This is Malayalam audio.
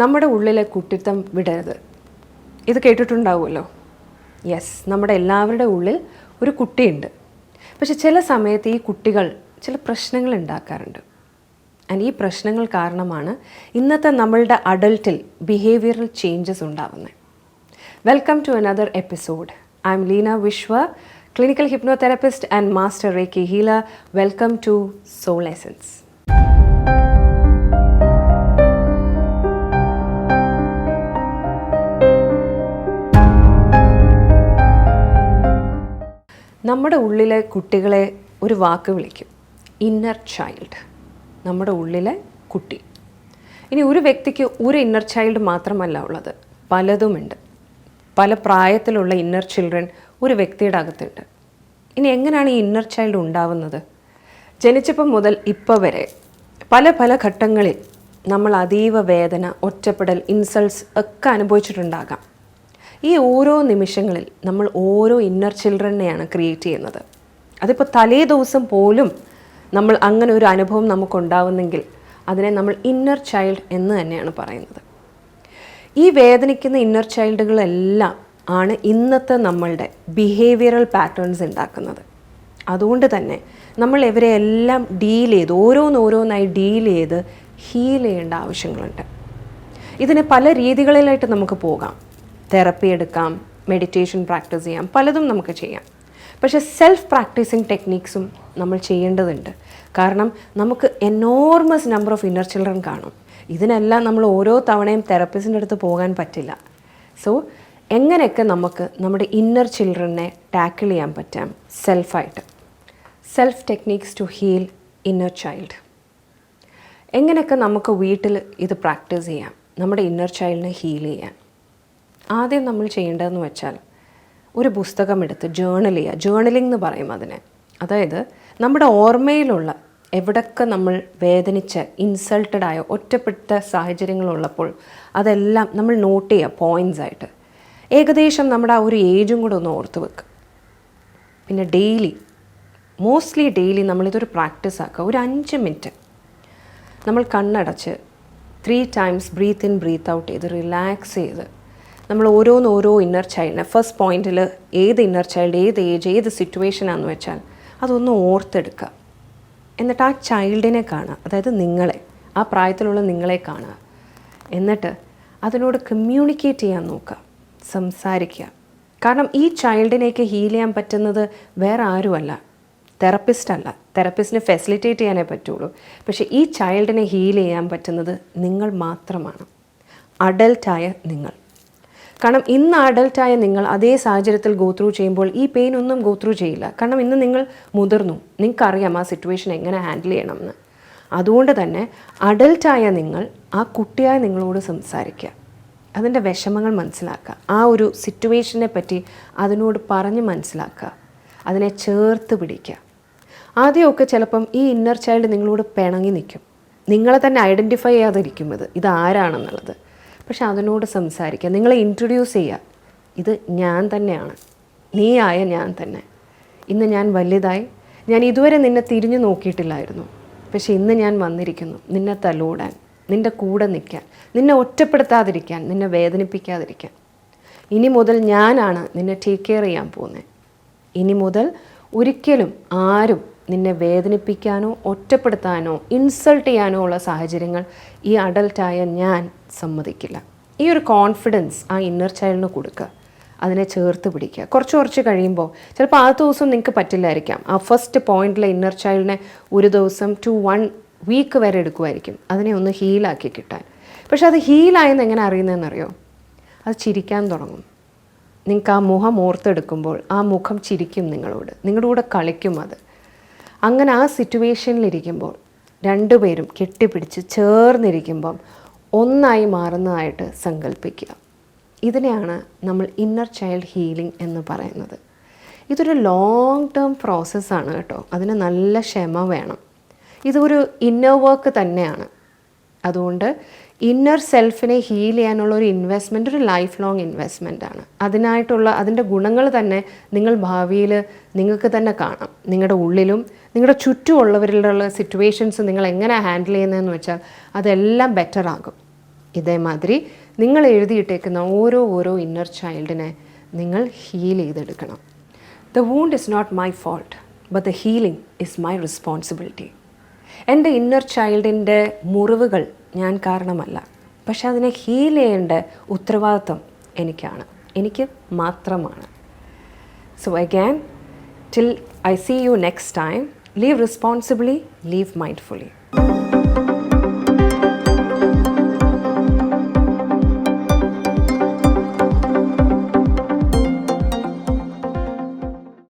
നമ്മുടെ ഉള്ളിലെ കുട്ടിത്തം വിടരുത്. ഇത് കേട്ടിട്ടുണ്ടാവുമല്ലോ? യെസ് നമ്മുടെ എല്ലാവരുടെ ഉള്ളിൽ ഒരു കുട്ടിയുണ്ട്. പക്ഷെ ചില സമയത്ത് ഈ കുട്ടികൾ ചില പ്രശ്നങ്ങൾ ഉണ്ടാക്കാറുണ്ട്. ആൻഡ് ഈ പ്രശ്നങ്ങൾ കാരണമാണ് ഇന്നത്തെ നമ്മളുടെ അഡൽട്ടിൽ ബിഹേവിയറൽ ചേഞ്ചസ് ഉണ്ടാവുന്നത്. Welcome to another episode I'm Leena Vishwa clinical hypnotherapist and master reiki healer welcome to soul essence നമ്മുടെ ഉള്ളിലെ കുട്ടികളെ ഒരു വാക്ക് വിളിക്കും. ഇന്നർ ചൈൽഡ് നമ്മുടെ ഉള്ളിലെ കുട്ടി. ഇനി ഒരു വ്യക്തിക്ക് ഒരു ഇന്നർ ചൈൽഡ് മാത്രമല്ല ഉള്ളത്. പലതുമുണ്ട്. പല പ്രായത്തിലുള്ള ഇന്നർ ചിൽഡ്രൻ ഒരു വ്യക്തിയുടെ അകത്തുണ്ട്. ഇനി എങ്ങനെയാണ് ഈ ഇന്നർ ചൈൽഡ് ഉണ്ടാവുന്നത്? ജനിച്ചപ്പം മുതൽ ഇപ്പോൾ വരെ പല പല ഘട്ടങ്ങളിൽ നമ്മൾ അതീവ വേദന ഒറ്റപ്പെടൽ ഇൻസൾട്ട്സ് ഒക്കെ അനുഭവിച്ചിട്ടുണ്ടാകാം. ഈ ഓരോ നിമിഷങ്ങളിൽ നമ്മൾ ഓരോ ഇന്നർ ചിൽഡ്രനെയാണ് ക്രിയേറ്റ് ചെയ്യുന്നത്. അതിപ്പോൾ തലേ ദിവസം പോലും നമ്മൾ അങ്ങനെ ഒരു അനുഭവം നമുക്കുണ്ടാവുന്നെങ്കിൽ അതിനെ നമ്മൾ ഇന്നർ ചൈൽഡ് എന്ന് തന്നെയാണ് പറയുന്നത്. ഈ വേദനിക്കുന്ന ഇന്നർ ചൈൽഡുകളെല്ലാം ആണ് ഇന്നത്തെ നമ്മളുടെ ബിഹേവിയറൽ പാറ്റേൺസ് ഉണ്ടാക്കുന്നത്. അതുകൊണ്ട് തന്നെ നമ്മൾ ഇവരെ എല്ലാം ഡീൽ ചെയ്ത് ഓരോന്നോരോന്നായി ഡീൽ ചെയ്ത് ഹീൽ ചെയ്യേണ്ട ആവശ്യങ്ങളുണ്ട്. ഇതിന് പല രീതികളിലായിട്ട് നമുക്ക് പോകാം. തെറപ്പി എടുക്കാം മെഡിറ്റേഷൻ പ്രാക്ടീസ് ചെയ്യാം പലതും നമുക്ക് ചെയ്യാം. പക്ഷേ സെൽഫ് പ്രാക്ടീസിങ് ടെക്നീക്സും നമ്മൾ ചെയ്യേണ്ടതുണ്ട്. കാരണം നമുക്ക് enormous number of inner children കാണും. ഇതിനെല്ലാം നമ്മൾ ഓരോ തവണയും തെറപ്പിസ്റ്റിന്റെ അടുത്ത് പോകാൻ പറ്റില്ല. സോ എങ്ങനെയൊക്കെ നമുക്ക് നമ്മുടെ ഇന്നർ ചിൽഡ്രനെ ടാക്കിൾ ചെയ്യാൻ പറ്റാം സെൽഫായിട്ട് self techniques to heal inner child എങ്ങനെയൊക്കെ നമുക്ക് വീട്ടിൽ ഇത് പ്രാക്ടീസ് ചെയ്യാം? നമ്മുടെ ഇന്നർ ചൈൽഡിനെ ഹീൽ ചെയ്യാൻ. ആദ്യം നമ്മൾ ചെയ്യേണ്ടതെന്ന് വെച്ചാൽ ഒരു പുസ്തകം എടുത്ത് ജേണൽ ചെയ്യുക. ജേണലിംഗ് എന്ന് പറയും അതിനെ. അതായത് നമ്മുടെ ഓർമ്മയിലുള്ള എവിടൊക്കെ നമ്മൾ വേദനിച്ച ഇൻസൾട്ടഡ് ആയ ഒറ്റപ്പെട്ട സാഹചര്യങ്ങളുള്ളപ്പോൾ അതെല്ലാം നമ്മൾ നോട്ട് ചെയ്യുക പോയിന്റ്സ് ആയിട്ട്. ഏകദേശം നമ്മുടെ ആ ഒരു ഏജും കൂടെ ഒന്ന് ഓർത്ത് വെക്കുക പിന്നെ ഡെയിലി മോസ്റ്റ്ലി ഡെയിലി നമ്മളിതൊരു പ്രാക്ടീസ് ആക്കുക. ഒരു അഞ്ച് മിനിറ്റ് നമ്മൾ കണ്ണടച്ച് three times breathe in breathe out ചെയ്ത് റിലാക്സ് ചെയ്ത് നമ്മൾ ഓരോന്ന് ഓരോ ഇന്നർ ചൈൽഡിനെ ഫസ്റ്റ് പോയിന്റിൽ ഏത് ഇന്നർ ചൈൽഡ് ഏത് ഏജ് ഏത് സിറ്റുവേഷൻ ആണെന്ന് വെച്ചാൽ അതൊന്ന് ഓർത്തെടുക്കുക. എന്നിട്ട് ആ ചൈൽഡിനെ കാണുക. അതായത് നിങ്ങളെ ആ പ്രായത്തിലുള്ള നിങ്ങളെ കാണുക. എന്നിട്ട് അതിനോട് കമ്മ്യൂണിക്കേറ്റ് ചെയ്യാൻ നോക്കുക. സംസാരിക്കുക. കാരണം ഈ ചൈൽഡിനെയൊക്കെ ഹീൽ ചെയ്യാൻ പറ്റുന്നത് വേറെ ആരുമല്ല. തെറപ്പിസ്റ്റ് അല്ല. തെറപ്പിസ്റ്റിനെ ഫെസിലിറ്റേറ്റ് ചെയ്യാനേ പറ്റുള്ളൂ. പക്ഷേ ഈ ചൈൽഡിനെ ഹീൽ ചെയ്യാൻ പറ്റുന്നത് നിങ്ങൾ മാത്രമാണ്. അഡൽട്ടായ നിങ്ങൾ. കാരണം ഇന്ന് അഡൽട്ടായ നിങ്ങൾ അതേ സാഹചര്യത്തിൽ ഗോ ത്രൂ ചെയ്യുമ്പോൾ ഈ പെയിൻ ഒന്നും ഗോ ത്രൂ ചെയ്യില്ല. കാരണം ഇന്ന് നിങ്ങൾ മുതിർന്നു. നിങ്ങൾക്കറിയാം ആ സിറ്റുവേഷൻ എങ്ങനെ ഹാൻഡിൽ ചെയ്യണം എന്ന് അതുകൊണ്ട് തന്നെ അഡൽട്ടായ നിങ്ങൾ ആ കുട്ടിയായ നിങ്ങളോട് സംസാരിക്കുക. അതിന്റെ വിഷമങ്ങൾ മനസ്സിലാക്കുക. ആ ഒരു സിറ്റുവേഷനെ പറ്റി അതിനോട് പറഞ്ഞ് മനസ്സിലാക്കുക. അതിനെ ചേർത്ത് പിടിക്കുക. ആദ്യമൊക്കെ ചിലപ്പം ഈ ഇന്നർ ചൈൽഡ് നിങ്ങളോട് പിണങ്ങി നിൽക്കും. നിങ്ങളെ തന്നെ ഐഡന്റിഫൈ ചെയ്യാതിരിക്കും ഇത് ഇതാരാണെന്നുള്ളത് പക്ഷെ അതിനോട് സംസാരിക്കുക. നിങ്ങളെ ഇൻട്രൊഡ്യൂസ് ചെയ്യുക. ഇത് ഞാൻ തന്നെയാണ്. നീയായ ഞാൻ തന്നെ. ഇന്ന് ഞാൻ വലുതായി. ഞാൻ ഇതുവരെ നിന്നെ തിരിഞ്ഞു നോക്കിയിട്ടില്ലായിരുന്നു. പക്ഷേ ഇന്ന് ഞാൻ വന്നിരിക്കുന്നു. നിന്നെ തലോടാൻ നിന്റെ കൂടെ നിൽക്കാൻ നിന്നെ ഒറ്റപ്പെടുത്താതിരിക്കാൻ നിന്നെ വേദനിപ്പിക്കാതിരിക്കാൻ. ഇനി മുതൽ ഞാനാണ് നിന്നെ ടേക്ക് കെയർ ചെയ്യാൻ പോകുന്നത്. ഇനി മുതൽ ഒരിക്കലും ആരും നിന്നെ വേദനിപ്പിക്കാനോ ഒറ്റപ്പെടുത്താനോ ഇൻസൾട്ട് ചെയ്യാനോ ഉള്ള സാഹചര്യങ്ങൾ ഈ അഡൽട്ടായ ഞാൻ സമ്മതിക്കില്ല. ഈ ഒരു കോൺഫിഡൻസ് ആ ഇന്നർ ചൈൽഡിന് കൊടുക്കുക. അതിനെ ചേർത്ത് പിടിക്കുക. കുറച്ച് കുറച്ച് കഴിയുമ്പോൾ ചിലപ്പോൾ ആ ദിവസം നിങ്ങൾക്ക് പറ്റില്ലായിരിക്കാം. ആ ഫസ്റ്റ് പോയിന്റിലെ ഇന്നർ ചൈൽഡിനെ ഒരു ദിവസം ടു വൺ വീക്ക് വരെ എടുക്കുമായിരിക്കും. അതിനെ ഒന്ന് ഹീലാക്കി കിട്ടാൻ. പക്ഷെ അത് ഹീലായെന്ന് എങ്ങനെ അറിയുന്നതെന്നറിയോ? അത് ചിരിക്കാൻ തുടങ്ങും. നിങ്ങൾക്ക് ആ മുഖം ഓർത്തെടുക്കുമ്പോൾ ആ മുഖം ചിരിക്കും നിങ്ങളോട്. നിങ്ങളുടെ കൂടെ കളിക്കും അത്. അങ്ങനെ ആ സിറ്റുവേഷനിലിരിക്കുമ്പോൾ രണ്ടുപേരും കെട്ടിപ്പിടിച്ച് ചേർന്നിരിക്കുമ്പം ഒന്നായി മാറുന്നതായിട്ട് സങ്കല്പിക്കുക ഇതിനെയാണ് നമ്മൾ ഇന്നർ ചൈൽഡ് ഹീലിംഗ് എന്ന് പറയുന്നത്. ഇതൊരു ലോങ് ടേം പ്രോസസ്സാണ് കേട്ടോ. അതിന് നല്ല ക്ഷമ വേണം. ഇതൊരു ഇന്നർ വർക്ക് തന്നെയാണ്. അതുകൊണ്ട് ഇന്നർ സെൽഫിനെ ഹീൽ ചെയ്യാനുള്ള ഒരു ഇൻവെസ്റ്റ്മെന്റ് ഒരു ലൈഫ് ലോങ് ഇൻവെസ്റ്റ്മെന്റ് ആണ്. അതിനായിട്ടുള്ള അതിന്റെ ഗുണങ്ങൾ തന്നെ നിങ്ങൾ ഭാവിയിൽ നിങ്ങൾക്ക് തന്നെ കാണാം. നിങ്ങളുടെ ഉള്ളിലും നിങ്ങളുടെ ചുറ്റുമുള്ളവരിലുള്ള സിറ്റുവേഷൻസ് നിങ്ങൾ എങ്ങനെ ഹാൻഡിൽ ചെയ്യുന്നതെന്ന് വെച്ചാൽ അതെല്ലാം ബെറ്റർ ആകും. ഇതേമാതിരി നിങ്ങൾ എഴുതിയിട്ടേക്കുന്ന ഓരോ ഓരോ ഇന്നർ ചൈൽഡിനെ നിങ്ങൾ ഹീൽ ചെയ്തെടുക്കണം. The wound is not my fault but the healing is my responsibility എന്റെ ഇന്നർ ചൈൽഡിന്റെ മുറിവുകൾ ഞാൻ കാരണമല്ല. പക്ഷെ അതിനെ ഹീൽ ചെയ്യേണ്ട ഉത്തരവാദിത്വം എനിക്കാണ്. എനിക്ക് മാത്രമാണ്. So again till I see you next time live responsibly live mindfully.